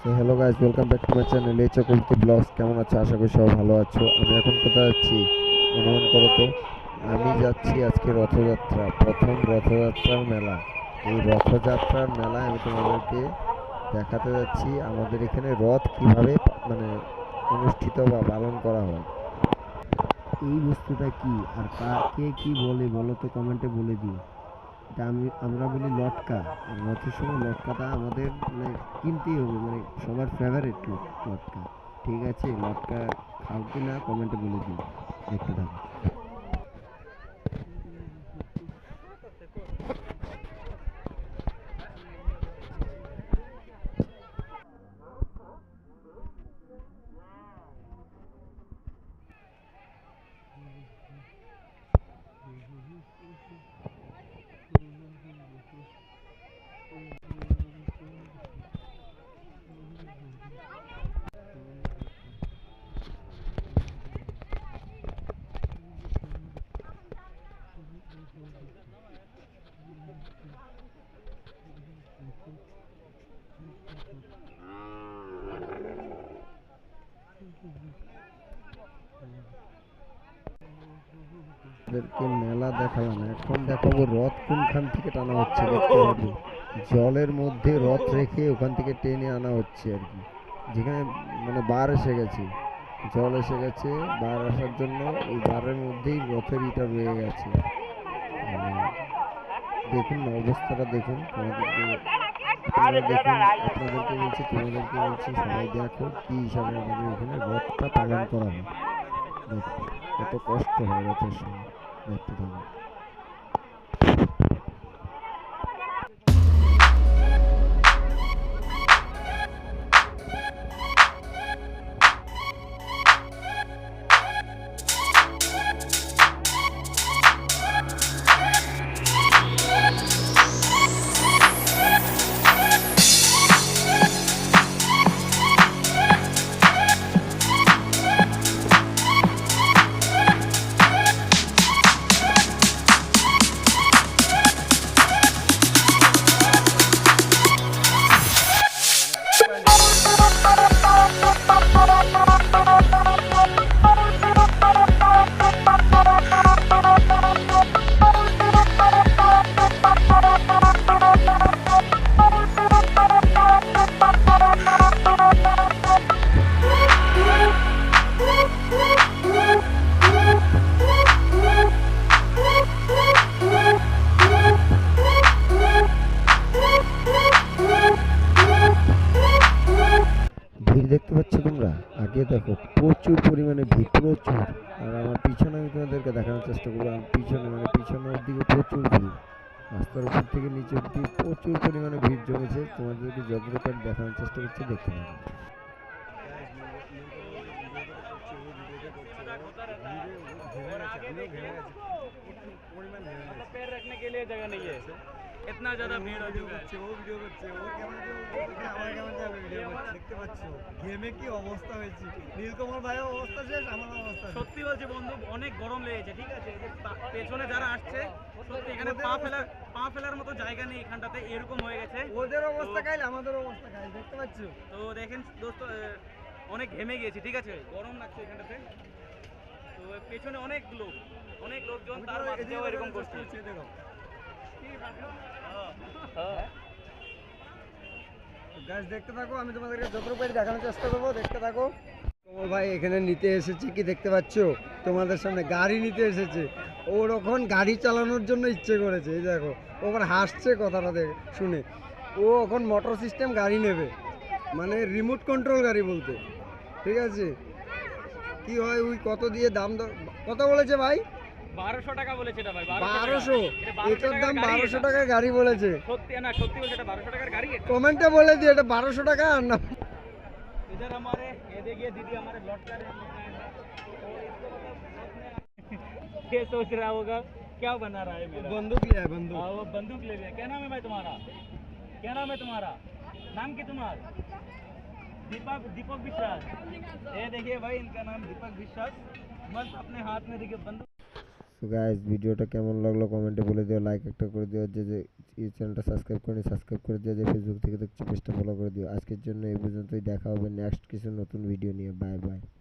So hello guys welcome back to my channel এই চকুলতি blogs কেমন আছো? আশা করি সবাই ভালো আছো। আমি এখন কোথায় যাচ্ছি? অনুমান করো তো। আমি যাচ্ছি আজকে রথযাত্রা, প্রথম রথযাত্রার মেলা। এই রথযাত্রার মেলায় আমি তোমাদেরকে দেখাতে যাচ্ছি আমাদের এখানে রথ কীভাবে মানে অনুষ্ঠিত বা পালন করা হয়। এই বস্তুটা কি? আর কাকে কি বলে, বলো তো কমেন্টে বলে দিও। এটা আমি, আমরা বলি লটকা। রথের সময় লটকাটা আমাদের মানে কিনতেই হবে মানে সবার ফেভারিট লটকা। ঠিক আছে? লটকা খাও কি না কমেন্টে বলে দিও। দেখতে থাকো। আপনাদেরকে মেলা দেখালাম। এখন দেখাবো রথ কোনখান থেকে টানা হচ্ছে দেখতে জলের মধ্যে রথ রেখে ওখান থেকে টেনে আনা হচ্ছে আর কি। যেখানে মানে বার এসে গেছে। জল এসে গেছে, বার আসার জন্য ওই বারের মধ্যেই রথের ইটা রয়ে গেছে। মানে দেখুন অবস্থাটা দেখুন। দেখুন, আপনাদেরকে বলছি, তোমাদেরকে বলছি, সবাই দেখো কি হিসাবে আমাদের এখানে রথটা পালন করা হয়। কত কষ্ট হয় রথের সময় দেখতে থাকুন ভিড় দেখতে পাচ্ছ তোমরা আগে দেখো প্রচুর পরিমাণে ভিড় প্রচুর আর আমার পিছনে আমি তোমাদেরকে দেখানোর চেষ্টা করবো আমার পিছনে মানে পিছনের দিকে প্রচুর ভিড় রাস্তার উপর থেকে নিচে অব্দি প্রচুর পরিমাণে ভিড় জমেছে তোমাদেরকে যতটুকু দেখানোর চেষ্টা করছি দেখতে পাবো पैर रखने के लिए जगह नहीं है इतना ज्यादा भीड़ हो चुका है ও ভিডিও করছে ও কেমন আমার দেখতে পাচ্ছ গেমে কি অবস্থা হয়েছে? নীলকমল ভাইয়ের অবস্থা শেষ আমার অবস্থা সত্যি বলছি বন্ধু অনেক গরম লেগেছে ঠিক আছে? পেছনে যারা আসছে সত্যি এখানে পা ফেলার পা ফেলার মতো জায়গা নেই এখানটাতে এরকম হয়ে গেছে। ওদের অবস্থা কাইল আমাদের অবস্থা কাইল দেখতে পাচ্ছ? তো দেখেন দোস্ত আহ, অনেক ঘেমে গিয়েছি ঠিক আছে? গরম লাগছে এখানটাতে। তো পেছনে অনেক লোক অনেক লোকজন তার মাঝেও এরকম করছে। দেখো। হ্যাঁ। গাছ দেখতে থাকো, আমি তোমাদেরকে যতটুকু দেখানোর চেষ্টা করব, দেখতে থাকো। কমল ভাই এখানে নিতে এসেছে কি দেখতে পাচ্ছ? তোমাদের সামনে গাড়ি নিতে এসেছে। ওর ওখন গাড়ি চালানোর জন্য ইচ্ছে করেছে, এই দেখো। ওখানে হাসছে কথাটা দেখে, শুনে। ও এখন মোটর সিস্টেম গাড়ি নেবে মানে রিমোট কন্ট্রোল গাড়ি বলতে। ঠিক আছে? কি হয়, ওই কত দিয়ে দাম দর কত বলেছে ভাই? বারোশো টাকা বলেছে এটা ভাই বারোশো এটা এটার দাম টাকার গাড়ি বারোশো এটা। টাকা গাড়ি বলেছে সত্যি না সত্যি বলছে এটা বারোশো টাকার গাড়ি এটা কমেন্টে বলে দিও এটা বারোশো টাকা আর না इधर हमारे ये देखिए दीदी हमारे लौट कर रहे हैं तो इसको मतलब ये सोच रहा होगा क्या बना रहा है मेरा बंदूक लिया है बंदूक हाँ, वो बंदूक ले लिया क्या नाम है भाई तुम्हारा क्या नाम है तुम्हारा नाम क्या तुम्हारा दीपक दीपक विश्वास ये देखिए भाई इनका नाम दीपक विश्वास बस अपने हाथ में देखिए बंदूक সো গাইজ ভিডিওটা কেমন লাগল? কমেন্টে বলে দিও লাইক একটা করে দিও যে যে, এই চ্যানেলটা সাবস্ক্রাইব করে সাবস্ক্রাইব করে দিও, যে ফেসবুক থেকে দেখছ পেজটা ফলো করে দিও। আজকের জন্য এই পর্যন্তই, দেখা হবে নেক্সট কিছু নতুন ভিডিও নিয়ে। Bye bye